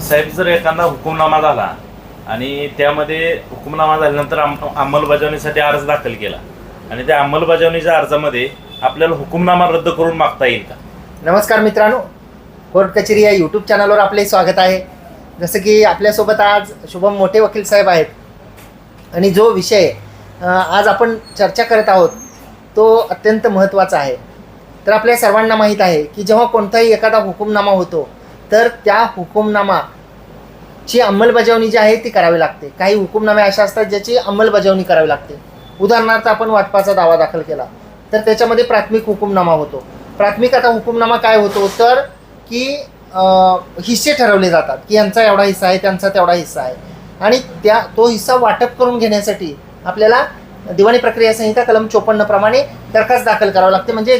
साहेब जर एखादा हुकुमनामा झाला आणि त्यामध्ये हुकुमनामा झाल्यानंतर अंम- अंमलबजावणीसाठी अर्ज दाखल केला आणि त्या अंमलबजावणीच्या अर्जामध्ये आपल्याला हुकुमनामा रद्द करून मागता येईल का? नमस्कार मित्रांनो कोर्ट कचेरी या यूट्यूब चॅनलवर आपले स्वागत आहे. जसं की आपल्यासोबत आज शुभम मोठे वकील साहेब आहेत. आणि जो विषय आज आपण चर्चा करत आहोत तो अत्यंत महत्त्वाचा आहे. तर आपल्या सर्वांना माहीत आहे की जेव्हा कोणताही एखादा हुकुमनामा होतो तर त्या हुकुमनामा ची अंमलबजावणी जी आहे ती करावी लागते. काही हुकुमनामे अशा असतात ज्याची अंमलबजावणी करावी लागते. उदाहरणार्थ आपण वाटपाचा दावा दाखल केला तर त्याच्यामध्ये प्राथमिक हुकुमनामा होतो. प्राथमिक आता हुकुमनामा काय होतो? तर की हिस्से ठरवले जातात की यांचा एवढा हिस्सा आहे त्यांचा तेवढा हिस्सा आहे. आणि त्या तो हिस्सा वाटप करून घेण्यासाठी आपल्याला दिवाणी प्रक्रिया संहिता कलम चोपन्न प्रमाणे दरखास्त दाखल करावं लागते. म्हणजे